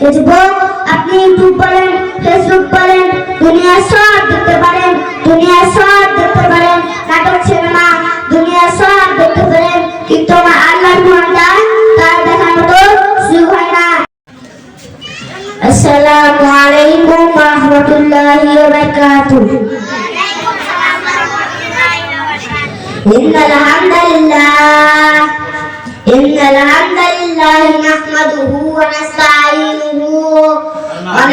যুবক আপনি ইউটিউব বলেন ফেসবুক বলেন দুনিয়া সব দেখতে পারেন দুনিয়া সব দেখতে পারেন নাটক সিনেমা দুনিয়া সব দেখতে পারেন কিন্তু আমার আল্লাহর মনটা তার দেখার মতো সুযোগ হয় না আসসালামু আলাইকুম ওয়া রাহমাতুল্লাহি ওয়া বারাকাতুহু إن الحمد لله إن الحمد لله نحمده ونستعينه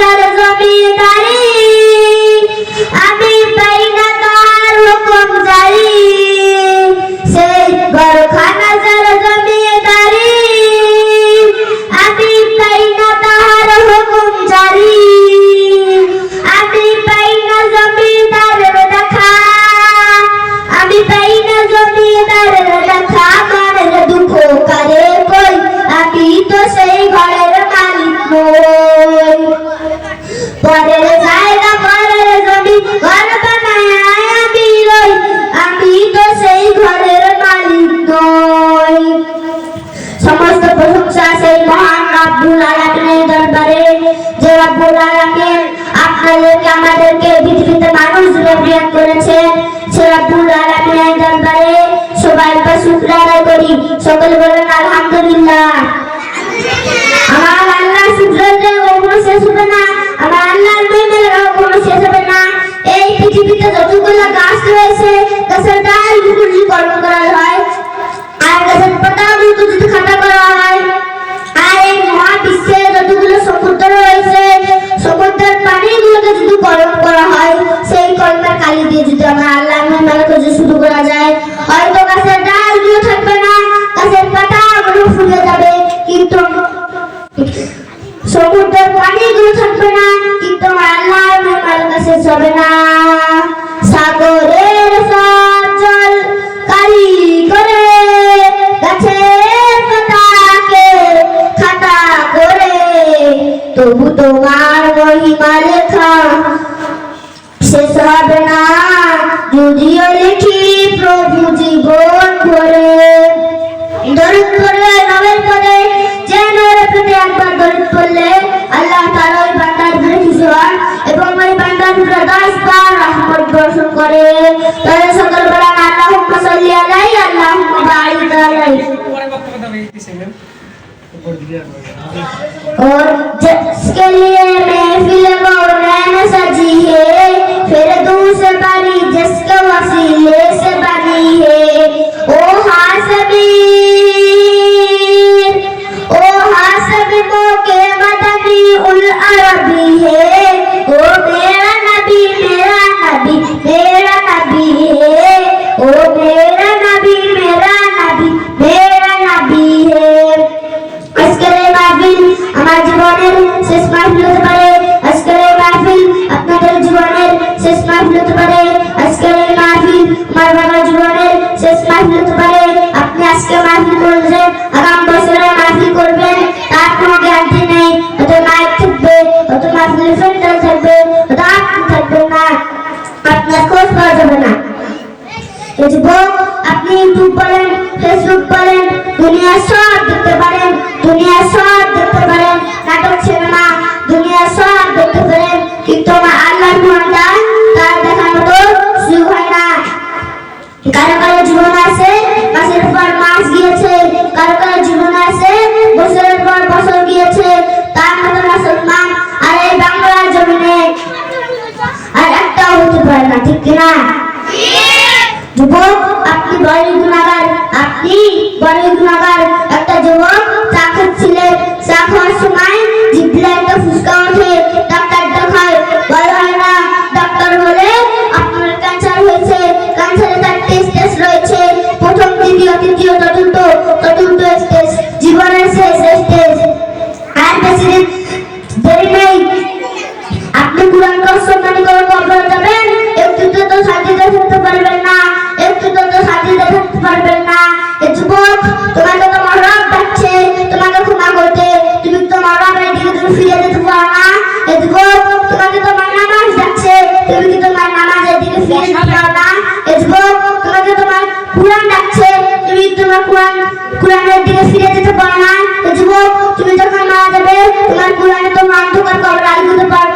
যার জমিদারি। আমি করেছেন সে রব্বুল আলামিনের দরবারে সবাই বা শুক্র আদায় করি। সকলে বলেন, আলহামদুলিল্লাহ। আমার আল্লাহ শুক্রতে কখনো শেষ হবে না। আমার আল্লাহর মেমের কখনো শেষ হবে না। এই পৃথিবীতে যতগুলো শুরু করা যায়। হয়তো গাছের ডালগুলো থাকবে না, গাছের পাতাগুলো ফুলে যাবে, কিন্তু সমুদ্রের পানিগুলো থাকবে না, কিন্তু আমার আল্লাহর মেমার কাছে যাবে না। ওই বান্দার উপরে দশ বার রহমত বর্ষণ করে তাহলে সকল বলেন আল্লাহুম্মা সাল্লি আলাইহি আল্লাহুম্মা বারিক আলাইহি পরে বক্তব্য দেবে এই সেকেন্ড উপর দিকে और जिसके लिए महफिल मौलान सजी है আমার জীবনের শেষ মাহফিল হতে পারে আজকের এই মাহফিল আপনাদের জীবনের শেষ মাহফিল হতে পারে আজকের এই মাহফিল আমার বাবার জীবনের শেষ মাহফিল হতে পারে আপনি আজকে মাহফিল করলেন আগামী না। যুবক আপনি বড়ই গুণাগার। আপনি বড়ই গুণাগার। একটা যুবক চা খাচ্ছিলেন চা এজবো তোমাকে তোমার কোরআন ডাকছে, তুমি তোমার কোরআন, কোরআনের দিকে ফিরে যেতে পারো না। এজবো তুমি যখন মারা যাবে, তোমার কোরআনে তোমার অন্ধকার কবর আগে দিতে পারবে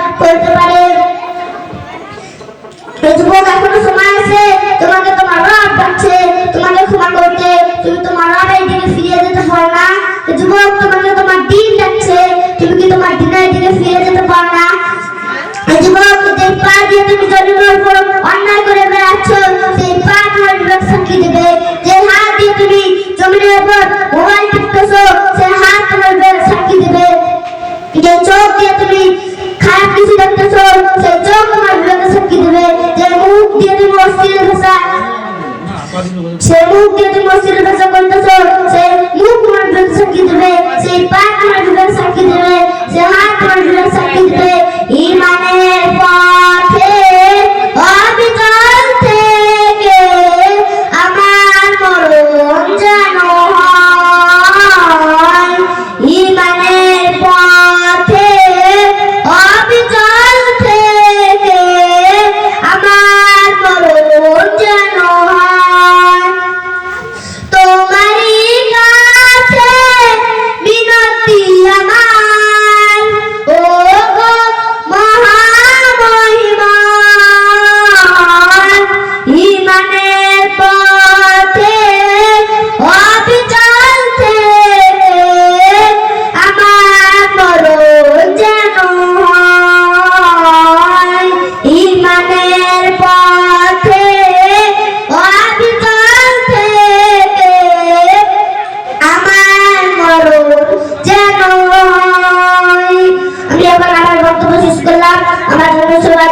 চোখের উপর মোবাইল টিপতেছো সে হাত তোমার সাক্ষী দিবে। যে চোখ দিয়ে তুমি খারাপ কিছু দেখতেছো সে চোখ তোমার বিরুদ্ধে সাক্ষী দিবে। যে মুখ দিয়ে তুমি অশ্লীল হ্যাঁ, ভাষা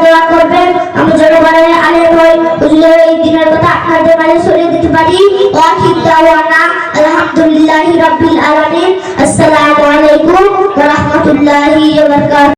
দোয়া করবেন। আমি জনগণের আলেম হই বুঝলে এই দিনের কথা আপনাদের মাঝে ছড়িয়ে দিতে পারি। ওয়াহিদ দাওয়ানা, আলহামদুলিল্লাহি রাব্বিল আলামিন। আসসালামু আলাইকুম ওয়া রাহমাতুল্লাহি ওয়া বারাকাতুহু।